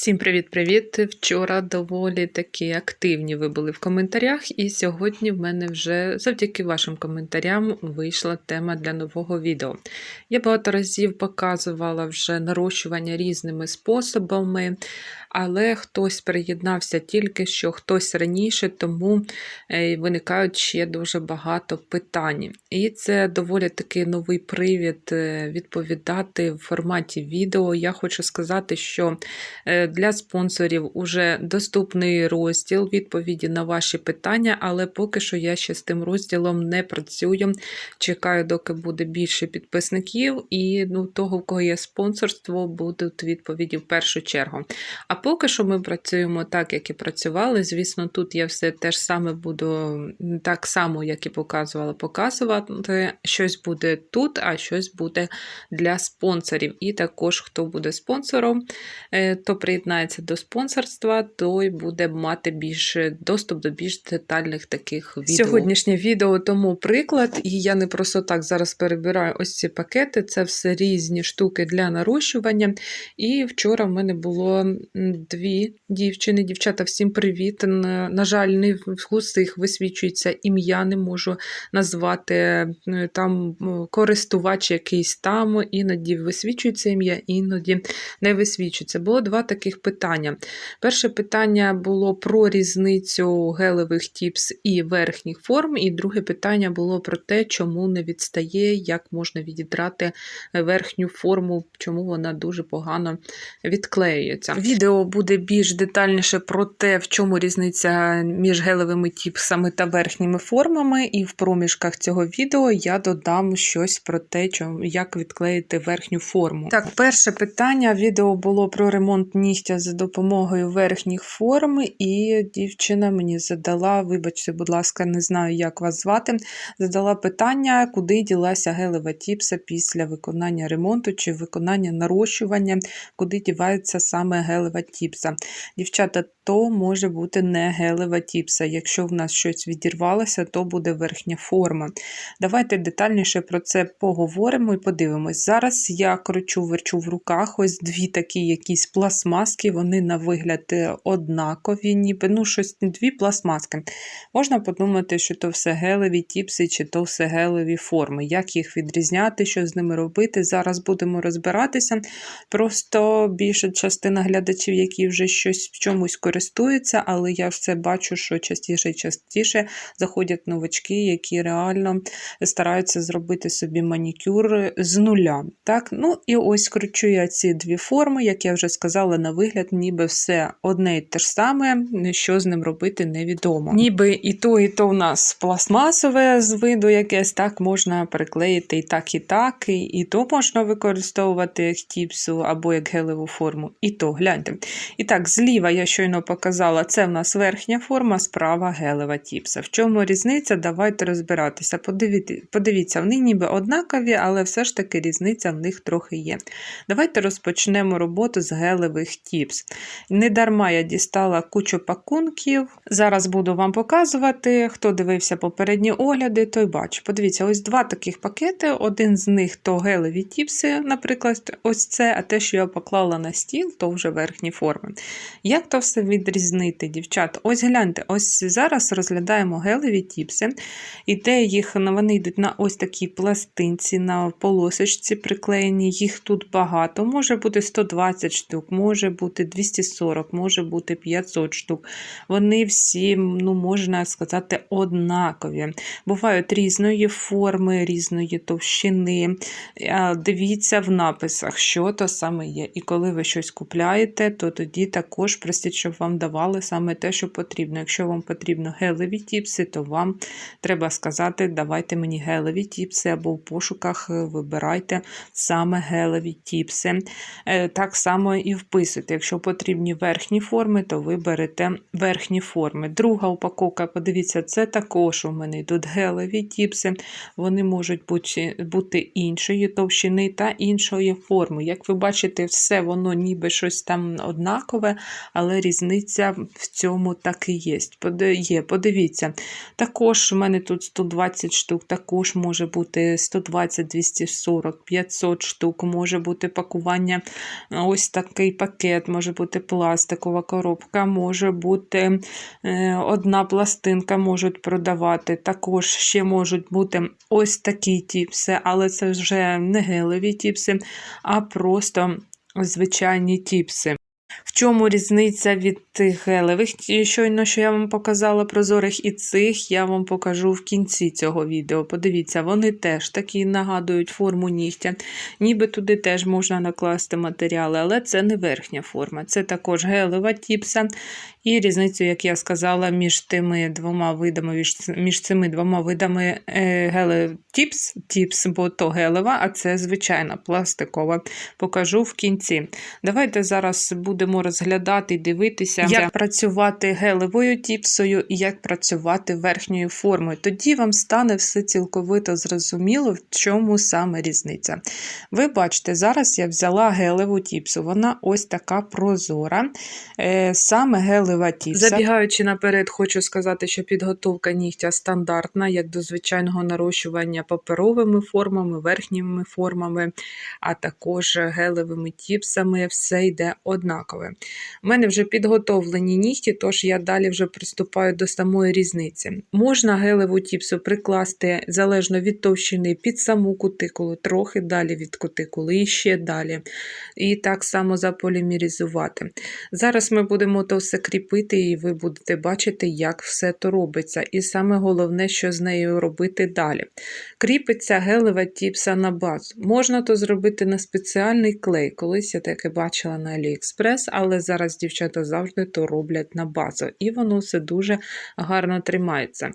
Всім привіт-привіт! Вчора доволі такі активні ви були в коментарях, і сьогодні в мене вже завдяки вашим коментарям вийшла тема для нового відео. Я багато разів показувала вже нарощування різними способами, але хтось приєднався тільки що, хтось раніше, тому е, виникають ще дуже багато питань. І це доволі такий новий привід е, відповідати в форматі відео. Я хочу сказати, що е, для спонсорів уже доступний розділ відповіді на ваші питання, але поки що я ще з тим розділом не працюю. Чекаю, доки буде більше підписників, і ну, того, в кого є спонсорство, будуть відповіді в першу чергу. А поки що ми працюємо так, як і працювали. Звісно, тут я все те ж саме буду так само, як і показувала, показувати. Щось буде тут, а щось буде для спонсорів. І також, хто буде спонсором, е, то приєднається до спонсорства, той буде мати більше доступ до більш детальних таких відео. Сьогоднішнє відео тому приклад, і я не просто так зараз перебираю ось ці пакети. Це все різні штуки для нарощування. І вчора в мене було дві дівчини. Дівчата, всім привіт. На жаль, не в усіх висвічується ім'я, не можу назвати там користувач якийсь там, іноді висвічується ім'я, іноді не висвічується. Було два таких питання. Перше питання було про різницю гелевих тіпс і верхніх форм, і друге питання було про те, чому не відстає, як можна відідрати верхню форму, чому вона дуже погано відклеюється. Відео буде більш детальніше про те, в чому різниця між гелевими тіпсами та верхніми формами, і в проміжках цього відео я додам щось про те, як відклеїти верхню форму. Так, перше питання відео було про ремонт нігтя за допомогою верхніх форм, і дівчина мені задала, вибачте, будь ласка, не знаю, як вас звати, задала питання, куди ділася гелева тіпса після виконання ремонту чи виконання нарощування, куди дівається саме гелева тіпса. Дівчата, то може бути не гелева тіпса. Якщо в нас щось відірвалося, то буде верхня форма. Давайте детальніше про це поговоримо і подивимось. Зараз я кручу, верчу в руках ось дві такі якісь пластмаски, вони на вигляд е, однакові, ніби ну щось дві пластмаски. Можна подумати, що то все гелеві тіпси, чи то все гелеві форми. Як їх відрізняти, що з ними робити? Зараз будемо розбиратися. Просто більша частина глядачів, які вже щось в чомусь користуються, але я все бачу, що частіше і частіше заходять новачки, які реально стараються зробити собі манікюр з нуля. Так? Ну І ось кручу я ці дві форми, як я вже сказала, на вигляд, ніби все одне і те ж саме, що з ним робити, невідомо. Ніби і то, і то в нас пластмасове з виду якесь, так можна приклеїти і так, і так, і, і то можна використовувати як тіпсу або як гелеву форму. І то, гляньте. І так, зліва я щойно показала, це в нас верхня форма, справа гелева тіпса. В чому різниця? Давайте розбиратися. Подивіться, подивіться, вони ніби однакові, але все ж таки різниця в них трохи є. Давайте розпочнемо роботу з гелевих тіпс. Недарма я дістала кучу пакунків. Зараз буду вам показувати. Хто дивився попередні огляди, той бачить. Подивіться, ось два таких пакети. Один з них то гелеві тіпси, наприклад, ось це, а те, що я поклала на стіл, то вже верхні форми. Як то все відрізнити, дівчат? Ось гляньте, ось зараз розглядаємо гелеві тіпси, і де їх вони йдуть на ось такій пластинці, на полосочці приклеєні. Їх тут багато. Може бути 120 штук, може бути 240, може бути 500 штук. Вони всі, ну, можна сказати, однакові. Бувають різної форми, різної товщини. Дивіться в написах, що то саме є. І коли ви щось купляєте, то тоді також просіть, щоб вам давали саме те, що потрібно. Якщо вам потрібно гелеві тіпси, то вам треба сказати, давайте мені гелеві тіпси, або в пошуках вибирайте саме гелеві тіпси. Е, так само і вписуйте. Якщо потрібні верхні форми, то ви берете верхні форми. Друга упаковка, подивіться, це також у мене йдуть гелеві тіпси. Вони можуть бути, іншої товщини та іншої форми. Як ви бачите, все воно ніби щось там однакове, але різниця в цьому так і є. Подивіться. Також у мене тут 120 штук, також може бути 120, 240, 500 штук, може бути пакування ось такий пакет пакет, може бути пластикова коробка, може бути е, одна пластинка можуть продавати. Також ще можуть бути ось такі тіпси, але це вже не гелеві тіпси, а просто звичайні тіпси. В чому різниця від тих гелевих, щойно, що я вам показала прозорих, і цих я вам покажу в кінці цього відео. Подивіться, вони теж такі нагадують форму нігтя. Ніби туди теж можна накласти матеріали, але це не верхня форма. Це також гелева тіпса. І різницю, як я сказала, між тими двома видами, між- цими двома видами е, гелев тіпс, тіпс, бо то гелева, а це звичайна пластикова. Покажу в кінці. Давайте зараз будемо розглядати і дивитися, як працювати гелевою тіпсою і як працювати верхньою формою. Тоді вам стане все цілковито зрозуміло, в чому саме різниця. Ви бачите, зараз я взяла гелеву тіпсу. Вона ось така прозора. Е, Саме гелева тіпса. Забігаючи наперед, хочу сказати, що підготовка нігтя стандартна, як до звичайного нарощування паперовими формами, верхніми формами, а також гелевими тіпсами. Все йде однакове. У мене вже підготовлені нігті, тож я далі вже приступаю до самої різниці. Можна гелеву тіпсу прикласти залежно від товщини під саму кутикулу, трохи далі від кутикули і ще далі. І так само заполімеризувати. Зараз ми будемо то все кріпити, і ви будете бачити, як все то робиться. І саме головне, що з нею робити далі. Кріпиться гелева тіпса на базу. Можна то зробити на спеціальний клей. Колись я таке бачила на AliExpress, але зараз дівчата завжди то роблять на базу. І воно все дуже гарно тримається.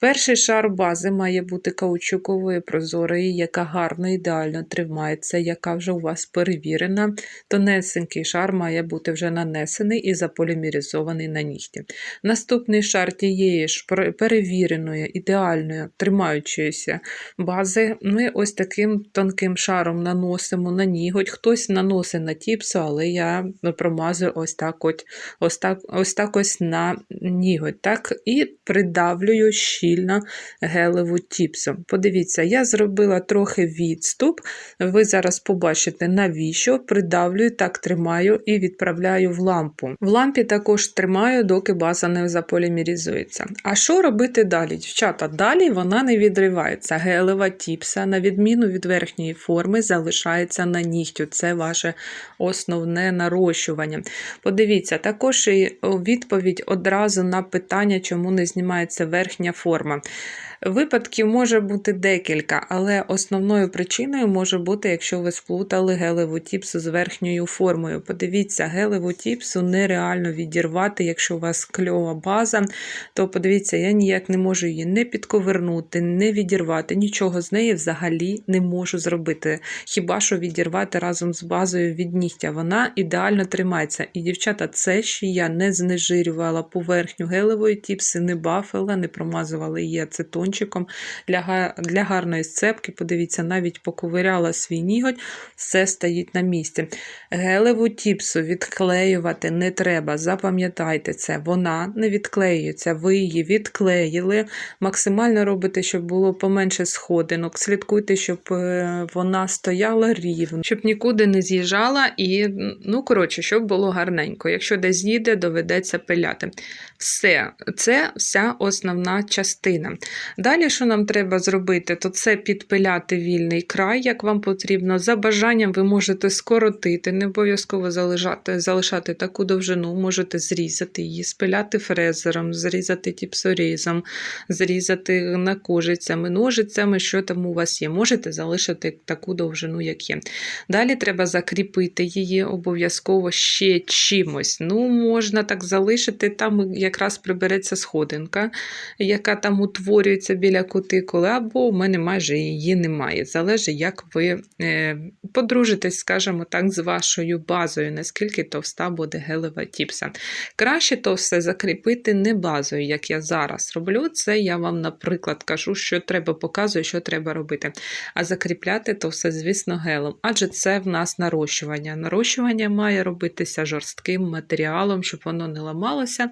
Перший шар бази має бути каучукової, прозорої, яка гарно ідеально тримається, яка вже у вас перевірена. Тонесенький шар має бути вже нанесений і заполімеризований на нігті. Наступний шар тієї ж пер- перевіреної, ідеальної, тримаючоїся бази ми ось таким тонким шаром наносимо на ніготь. Хтось наносить на тіпсу, але я промазую ось так, от, ось так, ось так ось на ніготь. Так? І придавлюю щільно гелеву тіпсу. Подивіться, я зробила трохи відступ. Ви зараз побачите, навіщо придавлюю, так тримаю і відправляю в лампу. В лампі також тримаю, доки база не заполімеризується. А що робити далі? Дівчата, далі вона не відривається. Гелева тіпса, на відміну від верхньої форми, залишається на нігтю. Це ваше основне нарощування. Подивіться, також і відповідь одразу на питання, чому не знімається верхня форма. Випадків може бути декілька, але основною причиною може бути, якщо ви сплутали гелеву тіпсу з верхньою формою. Подивіться, гелеву тіпсу нереально відірвати, якщо у вас кльова база, то подивіться, я ніяк не можу її не підковернути, не відірвати. Нічого з неї взагалі не можу зробити. Хіба що відірвати разом з базою від нігтя. Вона ідеально тримається. І, дівчата, це ще я не знежирювала поверхню гелевої тіпси, не бафила, не промазувала її ацетончиком для, для гарної сцепки. Подивіться, навіть поковиряла свій ніготь, все стоїть на місці. Гелеву тіпсу відклеювати не треба. Запам'ятайте це, вона не відклеюється. Ви її відклеїли. Максимально робите, щоб було поменше сходинок. Слідкуйте, щоб е, вона стояла рівно, щоб нікуди не з'їжджала і, ну, коротше, щоб було гарненько. Якщо десь з'їде, доведеться пиляти. Все, це вся основна частина. Далі, що нам треба зробити, то це підпиляти вільний край, як вам потрібно. За бажанням ви можете скоротити, не обов'язково залишати, залишати таку довжину, можете зрізати її, спиляти фрезером, зрізати тіпсорізом, зрізати накожицями, ножицями, що там у вас є. Можете залишити таку довжину, як є. Далі треба закріпити її обов'язково ще чимось. Ну, можна так залишити, там якраз прибереться сходинка, яка там утворюється біля кутикули, або в мене майже її немає. Залежить, як ви е, подружитесь, скажімо так, з вашою базою, наскільки товста буде гелева тіпса. Краще то все закріпити не базою, як я зараз роблю. Це я вам, наприклад, кажу, що треба показую, що треба робити. А закріпляти то все, звісно, гелем. Адже це в нас нарощування. Нарощування має робитися жорстким матеріалом, щоб воно не ламалося,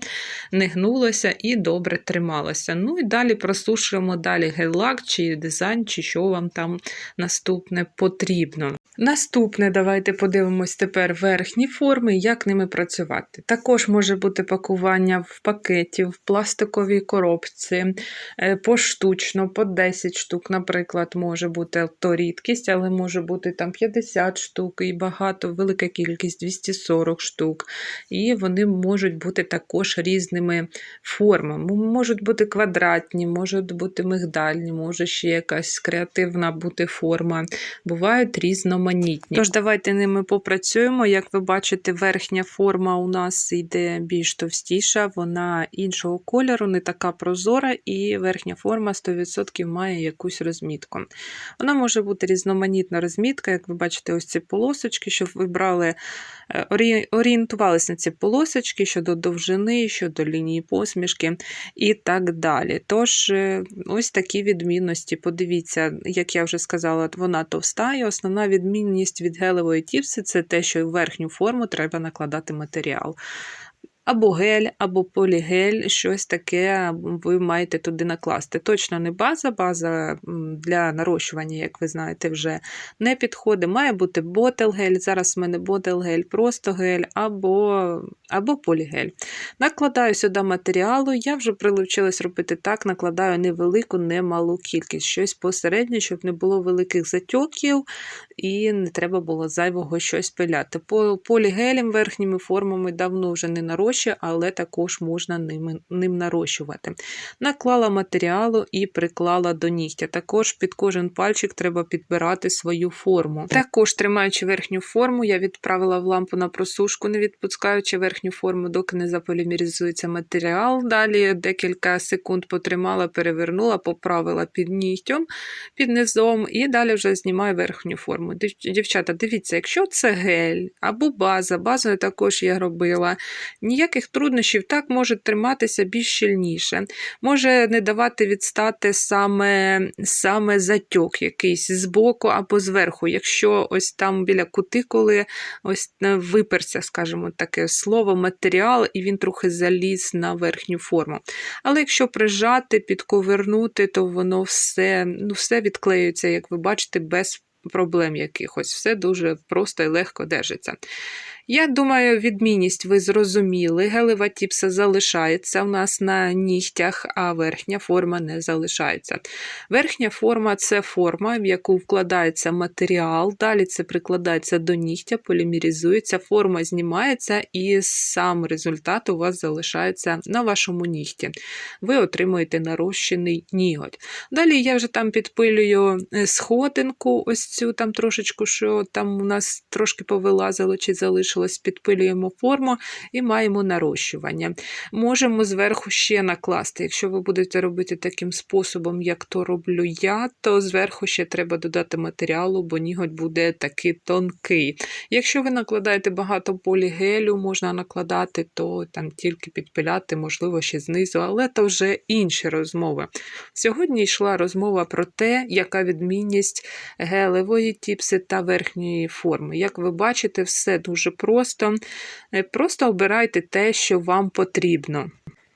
не гнулося і добре трималося. Ну і далі просушуємо далі гель-лак, чи дизайн, чи що вам там наступне потрібно. Наступне, давайте подивимось тепер верхні форми, як ними працювати. Також може бути пакування в пакеті, в пластиковій коробці, е, поштучно, по 10 штук, наприклад, може бути то рідкість, але може бути там 50 штук і багато, велика кількість 240 штук. І вони можуть бути також різними формами. Можуть бути квадратні, можуть бути мигдальні, може ще якась креативна бути форма. Бувають різноманітні. Тож давайте ними попрацюємо. Як ви бачите, верхня форма у нас йде більш товстіша, вона іншого кольору, не така прозора, і верхня форма 100% має якусь розмітку. Вона може бути різноманітна розмітка, як ви бачите, ось ці полосочки, щоб ви брали, е, орі- орієнтувалися на ці полосочки щодо довжини, щодо лінії посмішки і так далі. Тож, е, ось такі відмінності. Подивіться, як я вже сказала, вона товста, і основна відмінність від гелевої тіпси це те, що в верхню форму треба накладати матеріал. Або гель, або полігель, щось таке ви маєте туди накласти. Точно не база, база для нарощування, як ви знаєте, вже не підходить. Має бути ботел-гель. Зараз в мене ботел-гель, просто гель, або, або полігель. Накладаю сюди матеріалу. Я вже прилучилась робити так, накладаю невелику, немалу кількість. Щось посереднє, щоб не було великих затьоків і не треба було зайвого щось пиляти. По полігелем верхніми формами давно вже не нарощую, але також можна ним, ним нарощувати. Наклала матеріалу і приклала до нігтя. Також під кожен пальчик треба підбирати свою форму. Також тримаючи верхню форму, я відправила в лампу на просушку, не відпускаючи верхню форму, доки не заполімеризується матеріал. Далі декілька секунд потримала, перевернула, поправила під нігтем, під низом, і далі вже знімаю верхню форму. Дівчата, дивіться, якщо це гель або база, базою також я робила. Ніяких труднощів так може триматися більш щільніше. Може не давати відстати саме, саме затьок якийсь збоку або зверху. Якщо ось там біля кутикули ось е, виперся, скажімо таке слово, матеріал, і він трохи заліз на верхню форму. Але якщо прижати, підковернути, то воно все, ну, все відклеюється, як ви бачите, без проблем якихось. Все дуже просто і легко держиться. Я думаю, відмінність ви зрозуміли. Гелева тіпса залишається у нас на нігтях, а верхня форма не залишається. Верхня форма це форма, в яку вкладається матеріал, далі це прикладається до нігтя, полімеризується, форма знімається, і сам результат у вас залишається на вашому нігті. Ви отримуєте нарощений ніготь. Далі я вже там підпилюю е, сходинку, ось цю там трошечку, що там у нас трошки повилазило чи залишилось, підпилюємо форму і маємо нарощування. Можемо зверху ще накласти. Якщо ви будете робити таким способом, як то роблю я, то зверху ще треба додати матеріалу, бо ніготь буде такий тонкий. Якщо ви накладаєте багато полігелю, можна накладати, то там тільки підпиляти, можливо, ще знизу, але то вже інші розмови. Сьогодні йшла розмова про те, яка відмінність гелевої тіпси та верхньої форми. Як ви бачите, все дуже просто. Е, Просто обирайте те, що вам потрібно.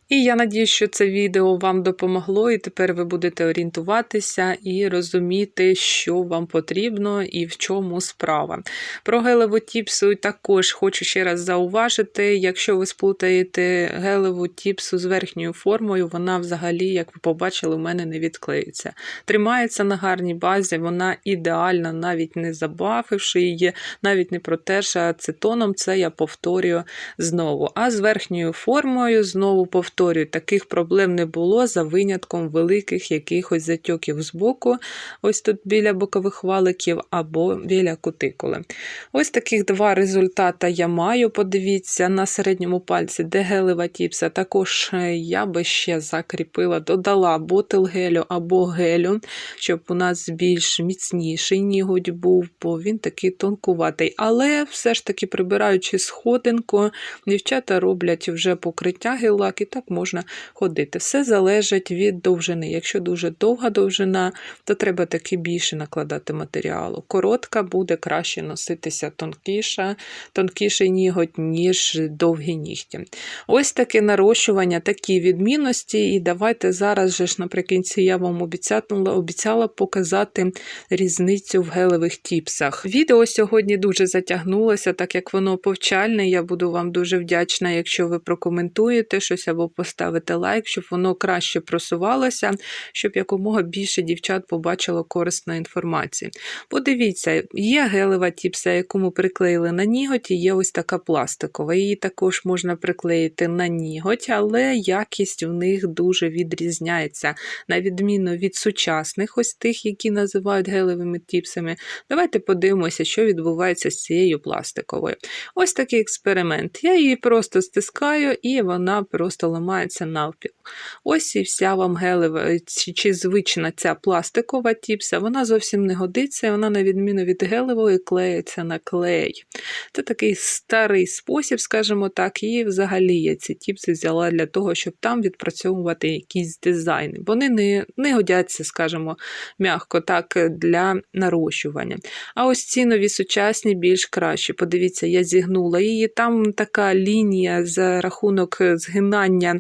І я надію, що це відео вам допомогло, і тепер ви будете орієнтуватися і розуміти, що вам потрібно і в чому справа. Про гелеву тіпсу також хочу ще раз зауважити: якщо ви сплутаєте гелеву тіпсу з верхньою формою, вона взагалі, як ви побачили, у мене не відклеїться. Тримається на гарній базі, вона ідеальна, навіть не забавивши її, навіть не протерши ацетоном, це я повторюю знову. А з верхньою формою знову повторюю, таких проблем не було за винятком великих якихось затьоків з боку, ось тут біля бокових валиків або біля кутикули. Ось таких два результати я маю. Подивіться на середньому пальці, де гелева тіпса. Також е, я би ще закріпила, додала ботел гелю або гелю, щоб у нас більш міцніший нігодь був, бо він такий тонкуватий. Але все ж таки, прибираючи сходинку, дівчата роблять вже покриття гелак і так можна ходити. Все залежить від довжини. Якщо дуже довга довжина, то треба таки більше накладати матеріалу. Коротка буде краще носитися тонкіша, тонкіший ніготь, ніж довгі нігті. Ось таке нарощування, такі відмінності. І давайте зараз же ж наприкінці я вам обіцяла, обіцяла показати різницю в гелевих тіпсах. Відео сьогодні дуже затягнулося, так як воно повчальне. Я буду вам дуже вдячна, якщо ви прокоментуєте щось або поставите лайк, щоб воно краще просувалося, щоб якомога більше дівчат побачило корисну інформацію. Подивіться, є гелева тіпса, яку ми приклеїли на ніготь, і є ось така пластикова. Її також можна приклеїти на ніготь, але якість в них дуже відрізняється, на відміну від сучасних, ось тих, які називають гелевими тіпсами. Давайте подивимося, що відбувається з цією пластиковою. Ось такий експеримент. Я її просто стискаю, і вона просто ламається навпіл. Ось і вся вам гелева чи, чи звична ця пластикова тіпса, вона зовсім не годиться, вона, на відміну від гелевої, клеїться на клей. Це такий старий спосіб, скажімо так, і взагалі я ці тіпси взяла для того, щоб там відпрацьовувати якісь дизайни. Вони не, не годяться, скажімо, м'яко так, для нарощування. А ось ці нові сучасні більш кращі. Подивіться, я зігнула її. Там така лінія за рахунок згинання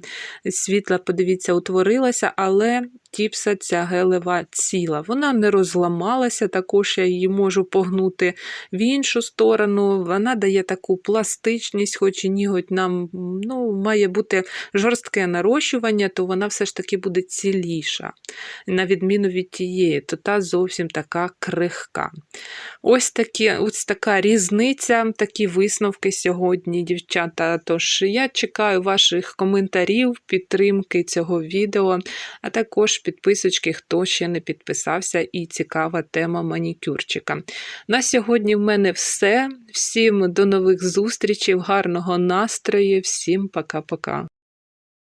світла, подивіться, утворилася, але тіпса ця гелева ціла. Вона не розламалася, також я її можу погнути в іншу сторону. Вона дає таку пластичність, хоч і ніготь нам ну, має бути жорстке нарощування, то вона все ж таки буде ціліша. На відміну від тієї, то та зовсім така крихка. Ось, такі, ось така різниця, такі висновки сьогодні, дівчата. Тож я чекаю ваших коментарів, підтримки цього відео, а також підписочки, хто ще не підписався, і цікава тема манікюрчика. На сьогодні в мене все. Всім до нових зустрічей, гарного настрою, всім пока-пока.